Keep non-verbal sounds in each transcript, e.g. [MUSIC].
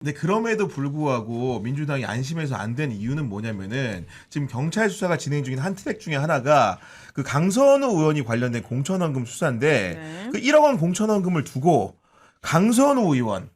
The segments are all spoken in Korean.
근데 그럼에도 불구하고 민주당이 안심해서 안 된 이유는 뭐냐면은 지금 경찰 수사가 진행 중인 한 트랙 중에 하나가 그 강선우 의원이 관련된 공천원금 수사인데 네. 그 1억 원 공천원금을 두고 강선우 의원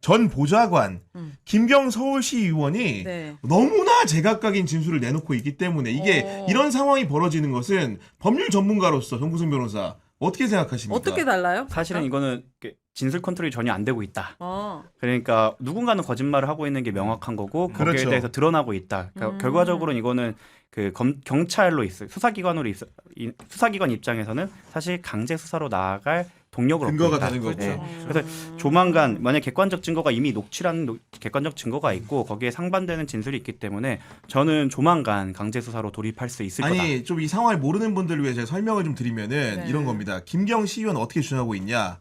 전 보좌관 음. 김경 서울시 의원이 네. 너무나 제각각인 진술을 내놓고 있기 때문에 이게 어. 이런 상황이 벌어지는 것은 법률 전문가로서 정구승 변호사 어떻게 생각하십니까? 어떻게 달라요? 사실은 이거는 이렇게 진술 컨트롤이 전혀 안 되고 있다. 어. 그러니까 누군가는 거짓말을 하고 있는 게 명확한 거고 거기에 그렇죠. 대해서 드러나고 있다. 그러니까 음. 결과적으로는 이거는 그 검, 경찰로 있어 수사기관으로 있어 이- 수사기관 입장에서는 사실 강제 수사로 나아갈 동력을 얻고 근거가 있다. 되는 거죠. 네. 음. 그래서 조만간 만약 객관적 증거가 이미 녹취라는 노- 객관적 증거가 있고 거기에 상반되는 진술이 있기 때문에 저는 조만간 강제 수사로 돌입할 수 있을 거다. 아니 좀 이 상황을 모르는 분들을 위해 제가 설명을 좀 드리면은 네. 이런 겁니다. 김경 시의원 어떻게 주장하고 있냐?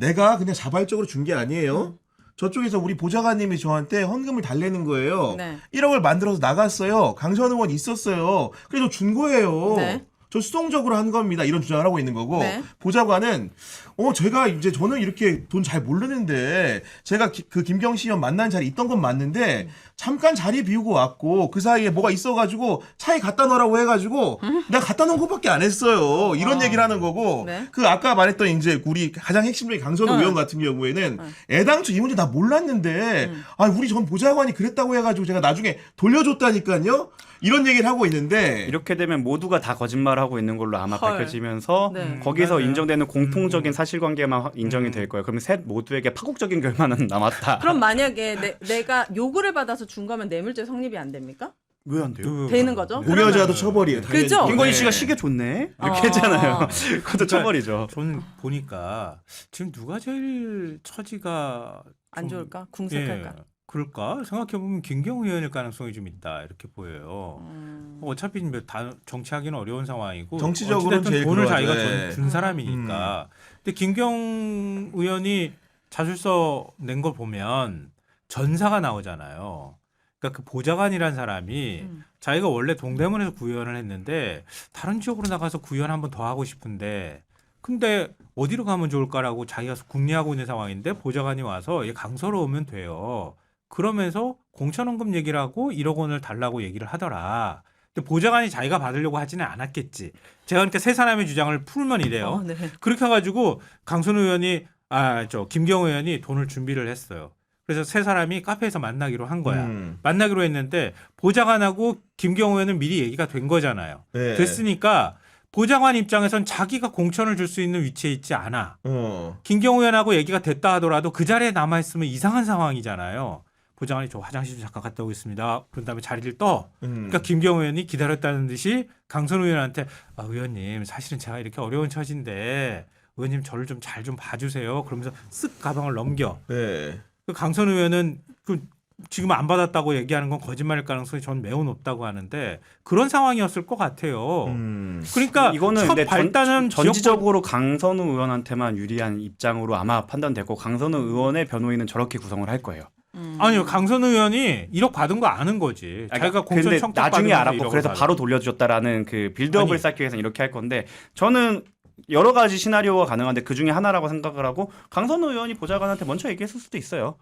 내가 그냥 자발적으로 준 게 아니에요. 음. 저쪽에서 우리 보좌관님이 저한테 헌금을 달래는 거예요. 네. 1억을 만들어서 나갔어요. 강선 의원 있었어요. 그래서 준 거예요. 네. 저 수동적으로 한 겁니다. 이런 주장을 하고 있는 거고 네. 보좌관은 어 제가 이제 저는 이렇게 돈 잘 모르는데 제가 기- 그 김경 시 의원 만난 자리 있던 건 맞는데 잠깐 자리 비우고 왔고 그 사이에 뭐가 있어가지고 차에 갖다 놓으라고 해가지고 내가 갖다 놓은 것밖에 안 했어요. 이런 음. 아. 얘기를 하는 거고 네. 그 아까 말했던 이제 우리 가장 핵심적인 강선우 어. 의원 같은 경우에는 애당초 이 문제 다 몰랐는데 음. 아 우리 전 보좌관이 그랬다고 해가지고 제가 나중에 돌려줬다니까요. 이런 얘기를 하고 있는데 이렇게 되면 모두가 다 거짓말을 하고 있는 걸로 아마 헐. 밝혀지면서 네. 음, 거기서 맞아요. 인정되는 공통적인 사실관계만 확 인정이 될 거예요. 그러면 셋 모두에게 파국적인 결말은 남았다. 그럼 만약에 내, 내가 요구를 받아서 준 거면 뇌물죄 성립이 안 됩니까? 왜 안 돼요? 되는 거죠? 공여자도 처벌이에요. 당연히. 그죠? 김건희 네. 씨가 시계 좋네 이렇게 어. 했잖아요. [LAUGHS] 그것도 그러니까 처벌이죠. 저는 보니까 지금 누가 제일 처지가 안 좀- 좋을까? 궁색할까? 예, 그럴까 생각해 보면 김경우 의원일 가능성이 좀 있다 이렇게 보여요. 음. 어차피 뭐다 정치하기는 어려운 상황이고 정치적으로는 어찌됐든 제일 돈을 그러하죠. 자기가 예. 준, 준 사람이니까. 근데 김경 의원이 자술서 낸 걸 보면 전사가 나오잖아요. 그러니까 그 보좌관이란 사람이 음. 자기가 원래 동대문에서 구의원을 했는데 다른 지역으로 나가서 구의원 한번 더 하고 싶은데 근데 어디로 가면 좋을까라고 자기가 궁리하고 있는 상황인데 보좌관이 와서 얘 강서로 오면 돼요. 그러면서 공천원금 얘기를 하고 1억 원을 달라고 얘기를 하더라. 근데 보좌관이 자기가 받으려고 하지는 않았겠지. 제가 그러니까 세 사람의 주장을 풀면 이래요. 어, 네. 그렇게 해가지고 강순 의원이 아 저 김경호 의원이 돈을 준비를 했어요. 그래서 세 사람이 카페에서 만나기로 한 거야. 음. 만나기로 했는데 보좌관하고 김경호 의원은 미리 얘기가 된 거잖아요. 네. 됐으니까 보좌관 입장에선 자기가 공천을 줄 수 있는 위치에 있지 않아. 어. 김경호 의원하고 얘기가 됐다 하더라도 그 자리에 남아 있으면 이상한 상황이잖아요. 보좌관이 저 화장실 좀 잠깐 갔다 오겠습니다. 그런 다음에 자리를 떠. 음. 그러니까 김경호 의원이 기다렸다는 듯이 강선 의원한테 아, 의원님 사실은 제가 이렇게 어려운 처지인데 의원님 저를 좀 잘좀 봐주세요. 그러면서 쓱 가방을 넘겨. 네. 그 강선 의원은 그 지금 안 받았다고 얘기하는 건 거짓말일 가능성이 전 매우 높다고 하는데 그런 상황이었을 것 같아요. 음. 그러니까 이거는 첫 근데 발단은 전, 전지적으로 강선우 의원한테만 유리한 입장으로 아마 판단되고 강선우 의원의 변호인은 저렇게 구성을 할 거예요. 음. 아니요 강선 의원이 1억 받은 거 아는 거지. 자기가 공천 근데 청탁 나중에 알았고 1억을 그래서 받은 바로 돌려줬다라는 그 빌드업을 아니. 쌓기 위해서 이렇게 할 건데 저는 여러 가지 시나리오가 가능한데 그 중에 하나라고 생각을 하고 강선우 의원이 보좌관한테 먼저 얘기했을 수도 있어요.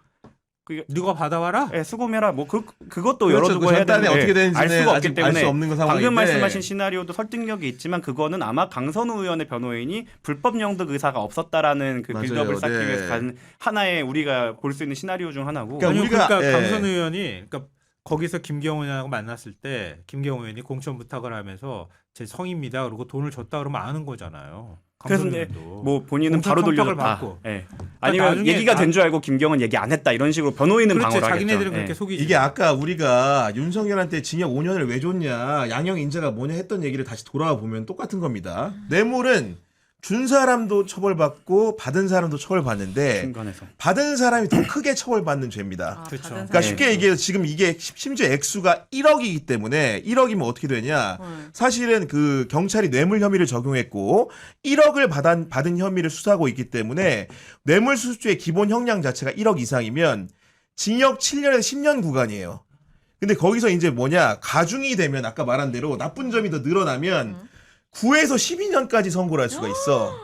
그 누가 받아와라? 예, 수고해라. 뭐 그, 그것도 그렇죠. 열어두고 그 해야 전단에 되는데 어떻게 되는지는 알 수가 아직 없기 때문에 없는 거 상황인데. 방금 말씀하신 시나리오도 설득력이 있지만 그거는 아마 강선우 의원의 변호인이 불법 영득 의사가 없었다라는 그 맞아요. 빌드업을 쌓기 네. 위해서 간 하나의 우리가 볼 수 있는 시나리오 중 하나고 그러니까 아니요, 우리가- 그러니까 예. 강선 의원이 그러니까 거기서 김경호 의원하고 만났을 때 김경호 의원이 공천 부탁을 하면서 제 성입니다. 그리고 돈을 줬다 그러면 아는 거잖아요. 그런데 의원도. 뭐 본인은 공천 바로 돌려줬다. 받고. 예. 아니면 나중에 얘기가 나- 된줄 알고 김경은 얘기 안 했다 이런 식으로 변호인은 그렇죠. 방어를 하겠죠. 자기네들은 예. 그렇게 속이지. 이게 아까 우리가 윤석열한테 징역 5년을 왜 줬냐, 양형 인자가 뭐냐 했던 얘기를 다시 돌아와 보면 똑같은 겁니다. 뇌물은 준 사람도 처벌받고 받은 사람도 처벌받는데 중간에서 받은 사람이 더 크게 처벌받는 죄입니다. 아, 그렇죠. 받은 그러니까 사람이- 쉽게 얘기해서 지금 이게 심지어 액수가 1억이기 때문에 1억이면 어떻게 되냐? 음. 사실은 그 경찰이 뇌물 혐의를 적용했고 1억을 받은, 받은 혐의를 수사하고 있기 때문에 뇌물 수수죄의 기본 형량 자체가 1억 이상이면 징역 7년에서 10년 구간이에요. 근데 거기서 이제 뭐냐 가중이 되면 아까 말한 대로 나쁜 점이 더 늘어나면 음. 9에서 12년까지 선고를 할 수가 있어.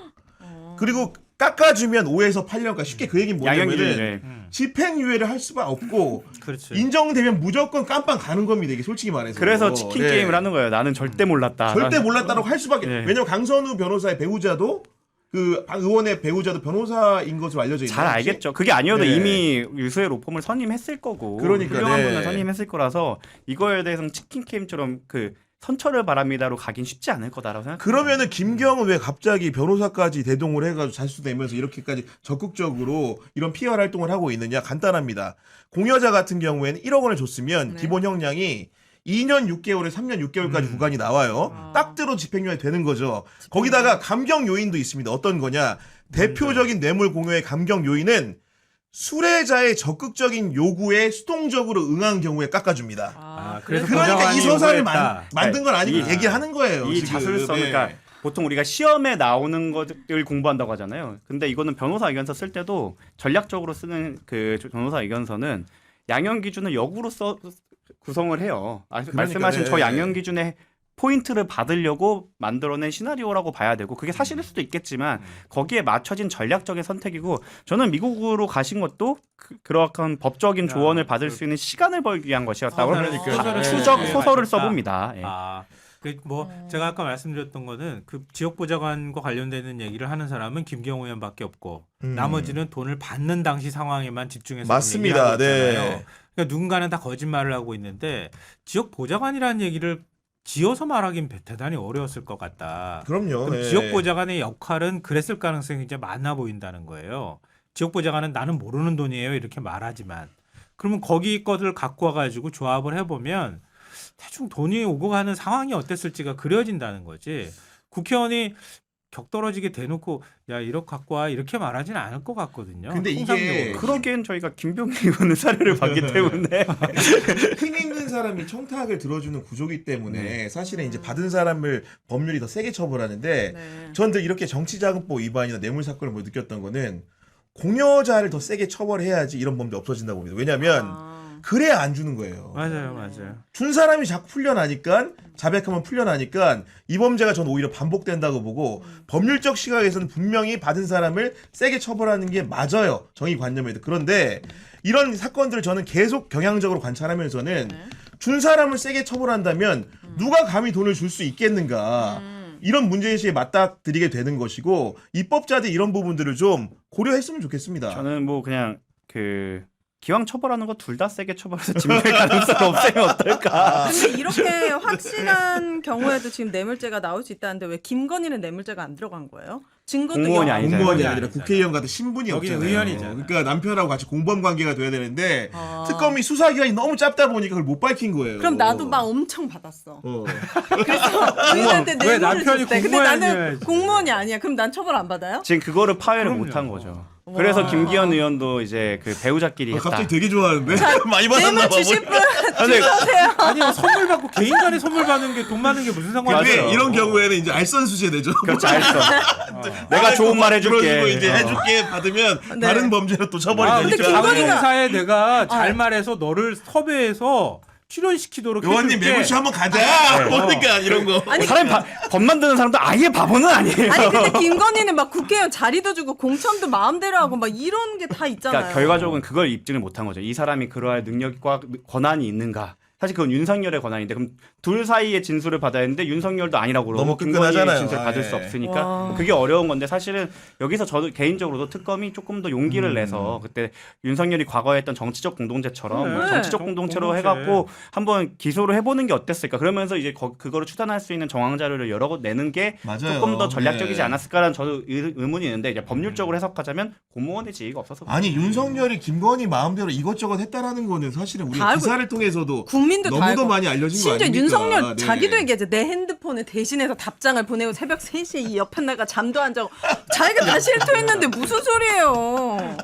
어. 그리고 깎아주면 5에서 8년까지 쉽게 그 얘기는 뭐냐면은 음. 집행유예를 할 수가 없고 그렇죠. 인정되면 무조건 깜빵 가는 겁니다. 이게 솔직히 말해서. 그래서 치킨 네. 게임을 하는 거예요. 나는 절대 몰랐다. 절대 난- 몰랐다라고 할 수밖에. 네. 왜냐면 강선우 변호사의 배우자도 그 의원의 배우자도 변호사인 것으로 알려져 있는. 잘 알겠죠. 그게 아니어도 네. 이미 유수의 로펌을 선임했을 거고 그러니까, 훌륭한 네. 분을 선임했을 거라서 이거에 대해서는 치킨 게임처럼 그 선처를 바랍니다로 가긴 쉽지 않을 거다라고 생각. 그러면은 김경은 왜 갑자기 변호사까지 대동을 해가지고 자수되면서 이렇게까지 적극적으로 이런 PR 활동을 하고 있느냐 간단합니다. 공여자 같은 경우에는 1억 원을 줬으면 네. 기본 형량이 2년 6개월에 3년 6개월까지 음. 구간이 나와요. 아. 딱 들어 집행유예 되는 거죠. 거기다가 감경 요인도 있습니다. 어떤 거냐? 대표적인 뇌물 공여의 감경 요인은 수뢰자의 적극적인 요구에 수동적으로 응한 경우에 깎아줍니다. 아, 그래서 그러니까 이 서사를 만. 만든 건 아니고 이- 얘기를 하는 거예요. 이 지금. 자술성 네. 그러니까 보통 우리가 시험에 나오는 것을 공부한다고 하잖아요. 근데 이거는 변호사 의견서 쓸 때도 전략적으로 쓰는 그 변호사 의견서는 양형 기준을 역으로 써 구성을 해요. 아, 그러니까, 말씀하신 네. 저 양형 기준에 포인트를 받으려고 만들어낸 시나리오라고 봐야 되고 그게 사실일 수도 있겠지만 거기에 맞춰진 전략적인 선택이고 저는 미국으로 가신 것도 그, 그러한 법적인 조언을 야, 받을 그- 수 있는 시간을 벌기 위한 것이었다고 그러니까. 소설을 추적 쓰기 소설을 써봅니다. 예. 아, 그뭐 어. 제가 아까 말씀드렸던 거는 그 지역 보좌관과 관련되는 얘기를 하는 사람은 김경호 의원밖에 없고 음. 나머지는 돈을 받는 당시 상황에만 집중해서 맞습니다. 얘기하고 있잖아요. 네. 그러니까 누군가는 다 거짓말을 하고 있는데 지역 보좌관이라는 얘기를 지어서 말하긴 대단히 어려웠을 것 같다. 그럼요. 그럼 네. 지역 보좌관의 역할은 그랬을 가능성이 이제 많아 보인다는 거예요. 지역 보좌관은 나는 모르는 돈이에요 이렇게 말하지만 그러면 거기 것을 갖고 와가지고 조합을 해보면 대충 돈이 오고 가는 상황이 어땠을지가 그려진다는 거지. 국회의원이 격떨어지게 대놓고 야 1억 갖고 와 이렇게 말하지는 않을 것 같거든요. 근데 이게 통상적으로. 그러기엔 저희가 김병기 의원의 사례를 봤기 [LAUGHS] 때문에 [LAUGHS] 힘 있는 사람이 청탁을 들어주는 구조기 때문에 네. 사실은 이제 받은 사람을 법률이 더 세게 처벌하는데 네. 전들 이렇게 정치자금법 위반이나 뇌물 사건을 뭐 느꼈던 거는 공여자를 더 세게 처벌해야지 이런 범죄 없어진다고 봅니다. 왜냐하면 아. 그래야 안 주는 거예요. 맞아요, 맞아요. 준 사람이 자꾸 풀려나니까 자백하면 풀려나니까 이 범죄가 전 오히려 반복된다고 보고 법률적 시각에서는 분명히 받은 사람을 세게 처벌하는 게 맞아요 정의관념에도 그런데 이런 사건들을 저는 계속 경향적으로 관찰하면서는 네. 준 사람을 세게 처벌한다면 누가 감히 돈을 줄 수 있겠는가 음. 이런 문제의식에 맞닥뜨리게 되는 것이고 입법자들이 이런 부분들을 좀 고려했으면 좋겠습니다. 저는 뭐 그냥 그 기왕 처벌하는 거 둘 다 세게 처벌해서 진멸 가능성을 없애면 어떨까? 근데 이렇게 확실한 경우에도 지금 뇌물죄가 나올 수 있다는데 왜 김건희는 뇌물죄가 안 들어간 거예요? 증거도 공무원이 영- 아니잖아요. 공무원이 아니라 아니잖아요. 국회의원 같은 신분이 여기는 없잖아요. 의원이잖아요. 그러니까 남편하고 같이 공범 관계가 돼야 되는데 아. 특검이 수사 기간이 너무 짧다 보니까 그걸 못 밝힌 거예요. 그럼 나도 막 엄청 받았어. 어. 그래서 [LAUGHS] 부인한테 왜 뇌물을 남편이 줬대. 근데 공무원이 나는. 공무원이 아니야. 그럼 난 처벌 안 받아요? 지금 그거를 파회를 그럼요. 못한 거죠. 와. 그래서 김기현 의원도 이제 그 배우자끼리 아, 했다. 갑자기 되게 좋아하는데 [LAUGHS] 많이 받았나 봐. 주실 분 근데 [LAUGHS] 아니 선물 받고 개인 간에 선물 받는 게돈 받는 게 무슨 상관이에요? 근데 이런 경우에는 이제 알선수재 되죠. 그렇지 알았어. [LAUGHS] 내가 좋은 말 해줄게. 이제 어. 해줄게 받으면 네. 다른 범죄로 또 처벌이 아, 근데 되니까. 김건희가- 자본사에 내가 잘 아. 말해서 너를 섭외해서 출연시키도록 의원님 해줄 게. 매부쇼 한번 가자. 보니까 이런 거. 아니 사람 바, 법 만드는 사람도 아예 바보는 아니에요. 아니 근데 김건희는 막 국회의원 자리도 주고 공천도 마음대로 하고 막 이런 게 다 있잖아요. 그러니까 결과적으로 그걸 입증을 못한 거죠. 이 사람이 그러할 능력과 권한이 있는가? 사실 그건 윤석열의 권한인데 그럼 둘 사이의 진술을 받아야 하는데 윤석열도 아니라고 그러고 너무 김건희의 끈끈하잖아요. 진술을 받을 아, 수 예. 없으니까 와. 그게 어려운 건데 사실은 여기서 저도 개인적으로도 특검이 조금 더 용기를 음. 내서 그때 윤석열이 과거에 했던 정치적 공동체처럼 네. 뭐 정치적 정- 공동체로 공동체. 해갖고 한번 기소를 해보는 게 어땠을까? 그러면서 이제 거, 그거를 추단할 수 있는 정황 자료를 여러 곳 내는 게 맞아요. 조금 더 전략적이지 네. 않았을까라는 저도 의, 의문이 있는데 이제 법률적으로 해석하자면 공무원의 지위가 없어서 아니 윤석열이 김건희 마음대로 이것저것 했다는 거는 사실은 우리 다 알고 기사를 통해서도 국민도 다 너무도 알고. 많이 알려진 거 심지어 아닙니까? 윤석열 네. 자기도 얘기하죠. 내 핸드폰에 대신해서 답장을 보내고 새벽 3시에 이 옆에 나가 잠도 안 자고 자기가 다 실토했는데 무슨 소리예요.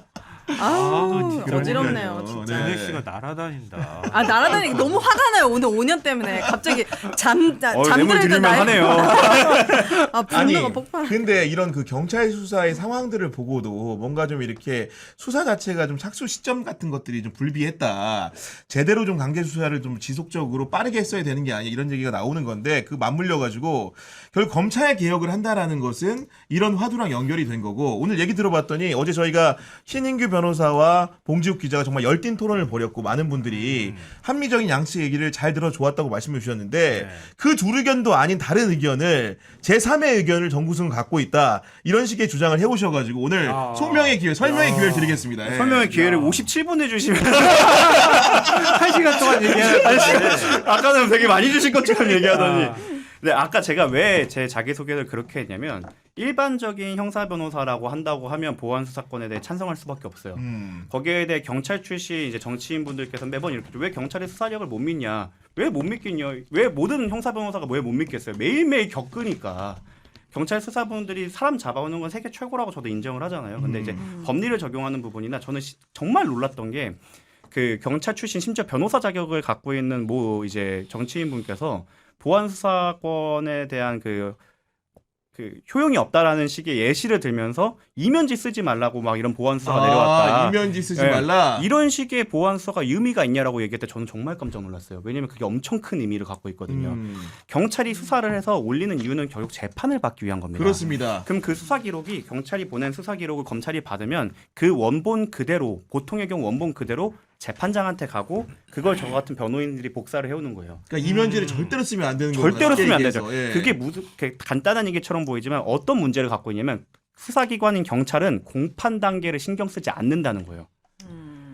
아우 그러니까요. 어지럽네요 진짜. 네. 씨가 날아다닌다. 아 날아다니기 너무 화가 나요 오늘 5년 때문에 갑자기 잠 자- 어, 뇌물 잠들던 들릴만 날 하네요. [LAUGHS] 아 분노가 폭발. 근데 이런 그 경찰 수사의 상황들을 보고도 뭔가 좀 이렇게 수사 자체가 좀 착수 시점 같은 것들이 좀 불비했다. 제대로 좀 강제 수사를 좀 지속적으로 빠르게 했어야 되는 게 아니야. 이런 얘기가 나오는 건데 그 맞물려 가지고 결국 검찰 개혁을 한다라는 것은 이런 화두랑 연결이 된 거고 오늘 얘기 들어봤더니 어제 저희가 신인규 변 호사와 봉지욱 기자가 정말 열띤 토론을 벌였고 많은 분들이 합리적인 양측 얘기를 잘 들어 좋았다고 말씀해 주셨는데 네. 그두 의견도 아닌 다른 의견을 제3의 의견을 정구승은 갖고 있다. 이런 식의 주장을 해오셔가지고 오늘 아. 소명의 기회, 설명의 야. 기회를 드리겠습니다. 예. 설명의 기회를 57분 해주시면 [LAUGHS] 한 시간 동안 얘기하는데 아까는 되게 많이 주신 것처럼 얘기하더니. 아. 네, 아까 제가 왜 제 자기소개를 그렇게 했냐면 일반적인 형사 변호사라고 한다고 하면 보안 수사권에 대해 찬성할 수밖에 없어요. 음. 거기에 대해 경찰 출신 이제 정치인 분들께서 매번 이렇게 왜 경찰의 수사력을 못 믿냐? 왜 못 믿겠냐? 왜 모든 형사 변호사가 왜 못 믿겠어요? 매일매일 겪으니까. 경찰 수사분들이 사람 잡아오는 건 세계 최고라고 저도 인정을 하잖아요. 근데 이제 법리를 적용하는 부분이나 저는 시- 정말 놀랐던 게 그 경찰 출신 심지어 변호사 자격을 갖고 있는 모 이제 정치인 분께서 보안 수사권에 대한 그, 그 효용이 없다라는 식의 예시를 들면서 이면지 쓰지 말라고 막 이런 보안 수사가 내려왔다. 아, 이면지 쓰지 예. 말라. 이런 식의 보안 수사가 의미가 있냐라고 얘기할 때 저는 정말 깜짝 놀랐어요. 왜냐면 그게 엄청 큰 의미를 갖고 있거든요. 음, 경찰이 수사를 해서 올리는 이유는 결국 재판을 받기 위한 겁니다. 그렇습니다. 그럼 그 수사 기록이 경찰이 보낸 수사 기록을 검찰이 받으면 그 원본 그대로 보통의 경우 원본 그대로 재판장한테 가고 그걸 저 같은 변호인들이 복사를 해오는 거예요. 그러니까 이면지를 절대로 쓰면 안 되는 거예요. 절대로 쓰면 안 되죠. 예. 그게 무슨 그 간단한 얘기처럼 보이지만 어떤 문제를 갖고 있냐면 수사기관인 경찰은 공판 단계를 신경 쓰지 않는다는 거예요.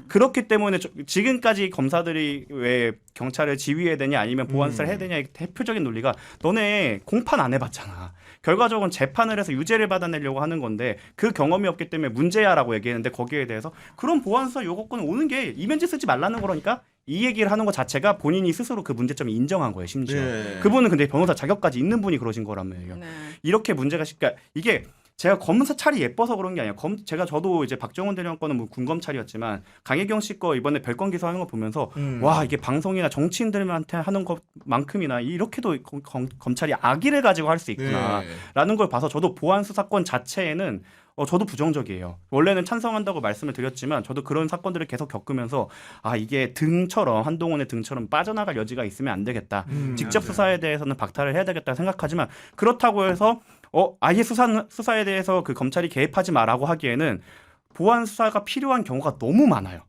음. 그렇기 때문에 저- 지금까지 검사들이 왜 경찰을 지휘해야 되냐 아니면 보안 수사를 해야 되냐의 대표적인 논리가 너네 공판 안 해봤잖아. 결과적으로 재판을 해서 유죄를 받아내려고 하는 건데 그 경험이 없기 때문에 문제야라고 얘기했는데 거기에 대해서 그런 보안 수사 요구권은 오는 게 이면지 쓰지 말라는 거라니까 이 얘기를 하는 것 자체가 본인이 스스로 그 문제점을 인정한 거예요 심지어. 예. 그분은 근데 변호사 자격까지 있는 분이 그러신 거라며요. 네. 이렇게 문제가 시- 그러니까 이게 제가 검사찰이 예뻐서 그런 게 아니라 검 제가 저도 이제 박정원 대령 거는 뭐 군검찰이었지만 강혜경 씨 거 이번에 별건 기소하는 거 보면서 음. 와 이게 방송이나 정치인들한테 하는 것만큼이나 이렇게도 검, 검- 검찰이 악의를 가지고 할 수 있구나라는 네. 걸 봐서 저도 보안 수사권 자체에는 어, 저도 부정적이에요. 원래는 찬성한다고 말씀을 드렸지만 저도 그런 사건들을 계속 겪으면서 아 이게 등처럼 한동훈의 등처럼 빠져나갈 여지가 있으면 안 되겠다. 음, 직접 맞아요. 수사에 대해서는 박탈을 해야 되겠다 생각하지만 그렇다고 해서 어 아예 수사 수사에 대해서 그 검찰이 개입하지 마라고 하기에는 보안 수사가 필요한 경우가 너무 많아요.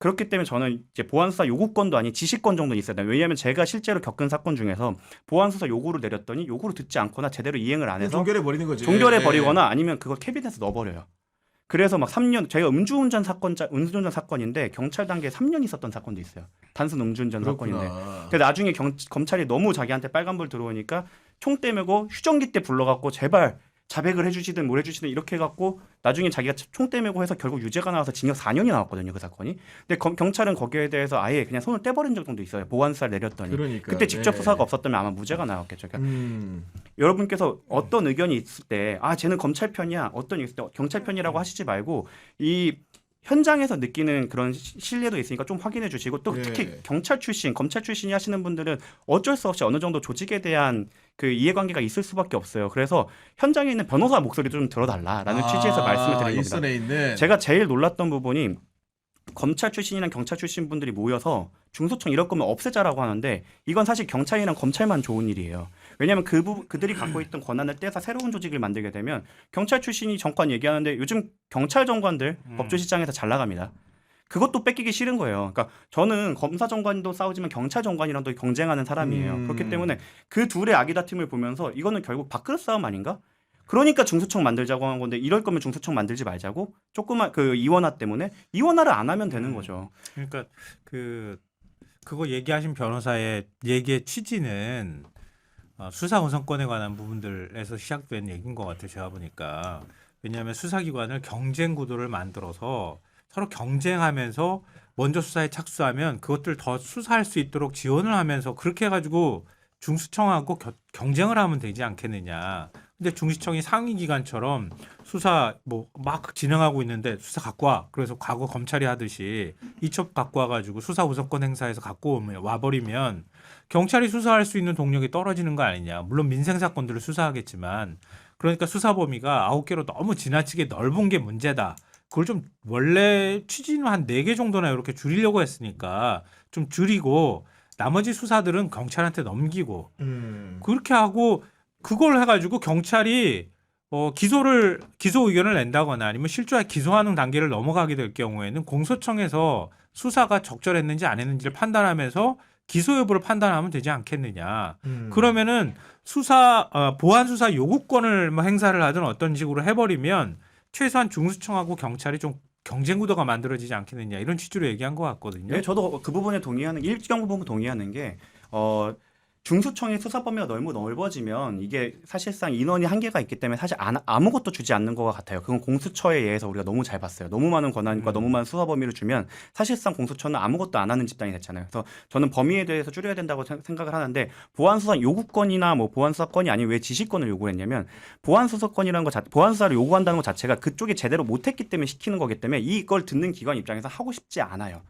그렇기 때문에 저는 이제 보안 수사 요구권도 아닌 지시권 정도 있어야 돼요. 왜냐하면 제가 실제로 겪은 사건 중에서 보안 수사 요구를 내렸더니 요구를 듣지 않거나 제대로 이행을 안 해서 종결해 버리는 거지. 종결해 예. 버리거나 아니면 그걸 캐비넷에 넣어버려요. 그래서 막 3년 저희가 음주운전 사건 음주운전 사건인데 경찰 단계에 3년 있었던 사건도 있어요. 단순 음주운전 사건인데. 그렇구나. 근데 나중에 경, 검찰이 너무 자기한테 빨간불 들어오니까 총 떼매고 휴정기 때 불러갖고 제발 자백을 해주시든 뭘 해주시든 이렇게 해갖고 나중에 자기가 총 떼매고 해서 결국 유죄가 나와서 징역 4년이 나왔거든요 그 사건이. 근데 검- 경찰은 거기에 대해서 아예 그냥 손을 떼버린 적 정도 있어요 보안수사를 내렸더니. 그러니까. 그때 직접 예. 수사가 없었다면 아마 무죄가 나왔겠죠. 그러니까 음. 여러분께서 어떤 의견이 있을 때, 아, 쟤는 검찰 편이야, 어떤 있을 때 경찰 편이라고 하시지 말고 이 현장에서 느끼는 그런 시- 신뢰도 있으니까 좀 확인해 주시고 또 네. 특히 경찰 출신, 검찰 출신이 하시는 분들은 어쩔 수 없이 어느 정도 조직에 대한 그 이해관계가 있을 수밖에 없어요. 그래서 현장에 있는 변호사 목소리도 좀 들어달라라는 취지에서 말씀을 드린 겁니다. 아, 있는. 제가 제일 놀랐던 부분이 검찰 출신이나 경찰 출신 분들이 모여서 중소청 이럴 거면 없애자라고 하는데 이건 사실 경찰이랑 검찰만 좋은 일이에요. 왜냐하면 그 부, 그들이 갖고 있던 권한을 떼서 새로운 조직을 만들게 되면 경찰 출신이 정권 얘기하는데 요즘 경찰 정관들 음. 법조시장에서 잘 나갑니다. 그것도 뺏기기 싫은 거예요. 그러니까 저는 검사 정관도 싸우지만 경찰 정관이랑도 경쟁하는 사람이에요. 음. 그렇기 때문에 그 둘의 아기다툼을 보면서 이거는 결국 밥그릇 싸움 아닌가? 그러니까 중수청 만들자고 한 건데 이럴 거면 중수청 만들지 말자고 조그만 그 이원화 때문에 이원화를 안 하면 되는 거죠. 그러니까 그 그거 얘기하신 변호사의 얘기의 취지는 어, 수사 우선권에 관한 부분들에서 시작된 얘기인 것 같아요. 제가 보니까 왜냐하면 수사기관을 경쟁 구도를 만들어서 서로 경쟁하면서 먼저 수사에 착수하면 그것들 더 수사할 수 있도록 지원을 하면서 그렇게 해가지고 중수청하고 겨- 경쟁을 하면 되지 않겠느냐. 근데 중시청이 상위 기관처럼 수사 뭐 막 진행하고 있는데 수사 갖고 와. 그래서 과거 검찰이 하듯이 이첩 갖고 와가지고 수사 우선권 행사해서 갖고 오면 와버리면 경찰이 수사할 수 있는 동력이 떨어지는 거 아니냐. 물론 민생 사건들을 수사하겠지만 그러니까 수사 범위가 아홉 개로 너무 지나치게 넓은 게 문제다. 그걸 좀 원래 취지는 한 네 개 정도나 이렇게 줄이려고 했으니까 좀 줄이고 나머지 수사들은 경찰한테 넘기고 음. 그렇게 하고 그걸 해가지고 경찰이 어, 기소를 기소 의견을 낸다거나 아니면 실조에 기소하는 단계를 넘어가게 될 경우에는 공소청에서 수사가 적절했는지 안 했는지를 판단하면서 기소 여부를 판단하면 되지 않겠느냐. 음. 그러면은 수사 어, 보안 수사 요구권을 뭐 행사를 하든 어떤 식으로 해버리면 최소한 중수청하고 경찰이 좀 경쟁 구도가 만들어지지 않겠느냐 이런 취지로 얘기한 것 같거든요. 네, 저도 그 부분에 동의하는 일정 부분 동의하는 게 어. 중수청의 수사 범위가 너무 넓어지면 이게 사실상 인원이 한계가 있기 때문에 사실 안- 아무것도 주지 않는 것 같아요. 그건 공수처에 의해서 우리가 너무 잘 봤어요. 너무 많은 권한과 음. 너무 많은 수사 범위를 주면 사실상 공수처는 아무것도 안 하는 집단이 됐잖아요. 그래서 저는 범위에 대해서 줄여야 된다고 생- 생각을 하는데 보안 수사 요구권이나 뭐 보안 수사권이 아닌 왜 지시권을 요구했냐면 보안 수사권이라는 거 자, 보안 수사를 요구한다는 것 자체가 그쪽이 제대로 못했기 때문에 시키는 거기 때문에 이걸 듣는 기관 입장에서 하고 싶지 않아요.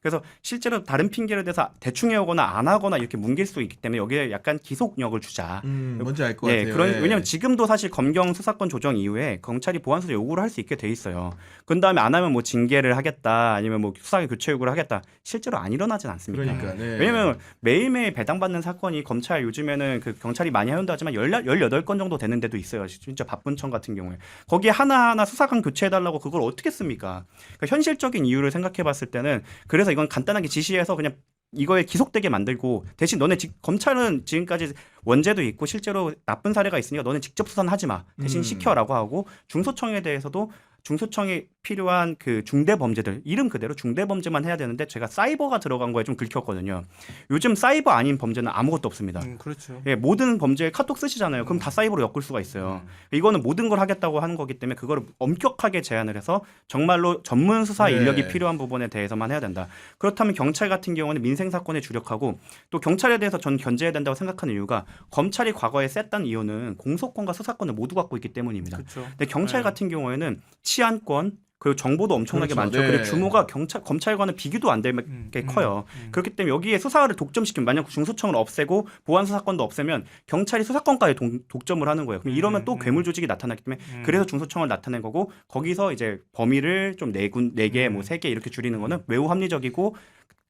그래서 실제로 다른 핑계를 대서 대충 해오거나 안 하거나 이렇게 뭉갤 수 있기 때문에 여기에 약간 기속력을 주자. 음, 뭔지 알것 예, 같아요. 그런 예. 왜냐면 지금도 사실 검경 수사권 조정 이후에 경찰이 보안 수사 요구를 할 수 있게 돼 있어요. 그 다음에 안 하면 뭐 징계를 하겠다, 아니면 뭐 수사 교체 요구를 하겠다. 실제로 안 일어나진 않습니다. 그러니까 네. 왜냐면 매일매일 배당받는 사건이 검찰 요즘에는 그 경찰이 많이 해온다 하지만 18건 정도 되는 데도 있어요. 진짜 바쁜 청 같은 경우에. 거기에 하나하나 수사관 교체해달라고 그걸 어떻게 씁니까? 그러니까 현실적인 이유를 생각해 봤을 때는 그래서 이건 간단하게 지시해서 그냥 이거에 기속되게 만들고 대신 너네 직- 검찰은 지금까지 원죄도 있고 실제로 나쁜 사례가 있으니까 너네 직접 수사는 하지 마 대신 음. 시켜라고 하고 중소청에 대해서도 중소청에 필요한 그 중대 범죄들 이름 그대로 중대 범죄만 해야 되는데 제가 사이버가 들어간 거에 좀 긁혔거든요. 요즘 사이버 아닌 범죄는 아무것도 없습니다. 음, 그렇죠. 예, 모든 범죄에 카톡 쓰시잖아요. 그럼 다 사이버로 엮을 수가 있어요. 이거는 모든 걸 하겠다고 하는 거기 때문에 그거를 엄격하게 제한을 해서 정말로 전문 수사 네. 인력이 필요한 부분에 대해서만 해야 된다. 그렇다면 경찰 같은 경우는 민생 사건에 주력하고 또 경찰에 대해서 전 견제해야 된다고 생각하는 이유가 검찰이 과거에 셌던 이유는 공소권과 수사권을 모두 갖고 있기 때문입니다. 그렇죠. 근데 경찰 네. 같은 경우에는 치안권 그리고 정보도 엄청나게 그렇죠. 많죠. 네. 그리고 규모가 경찰 검찰과는 비교도 안 되게 음, 커요. 음. 그렇기 때문에 여기에 수사를 독점시키면 만약 중수청을 없애고 보안 수사권도 없애면 경찰이 수사권까지 동- 독점을 하는 거예요. 그럼 이러면 또 음, 음. 괴물 조직이 나타나기 때문에 음. 그래서 중수청을 나타낸 거고 거기서 이제 범위를 좀 네군 네개 뭐 음. 세개 이렇게 줄이는 거는 매우 합리적이고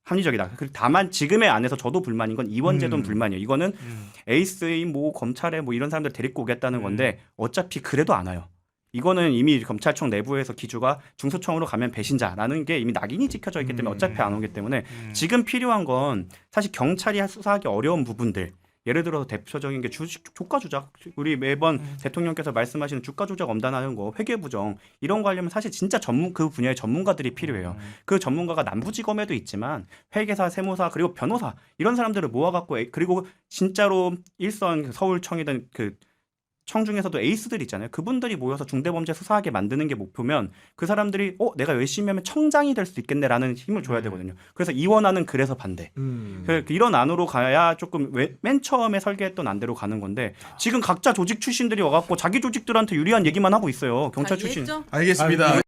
합리적이다. 그리고 다만 지금의 안에서 저도 불만인 건 이원제도는 음. 불만이에요. 이거는 음. 에이스인 뭐 검찰에 뭐 이런 사람들 데리고 오겠다는 음. 건데 어차피 그래도 안 와요. 이거는 이미 검찰청 내부에서 기주가 중소청으로 가면 배신자라는 게 이미 낙인이 찍혀져 있기 때문에 음. 어차피 안 오기 때문에 음. 지금 필요한 건 사실 경찰이 수사하기 어려운 부분들 예를 들어서 대표적인 게 주식 주가 조작 우리 매번 음. 대통령께서 말씀하시는 주가 조작 엄단하는 거 회계 부정 이런 거 하려면 사실 진짜 전문 그 분야의 전문가들이 필요해요. 음. 그 전문가가 남부지검에도 있지만 회계사, 세무사 그리고 변호사 이런 사람들을 모아갖고 에- 그리고 진짜로 일선 서울청이든 그 청 중에서도 에이스들 있잖아요. 그분들이 모여서 중대범죄 수사하게 만드는 게 목표면 그 사람들이 어 내가 열심히 하면 청장이 될 수 있겠네라는 힘을 줘야 음. 되거든요. 그래서 이원하는 그래서 반대. 음. 그 이런 안으로 가야 조금 왜- 맨 처음에 설계했던 안대로 가는 건데 지금 각자 조직 출신들이 와갖고 자기 조직들한테 유리한 얘기만 하고 있어요. 경찰 다 출신. 알겠습니다. 아,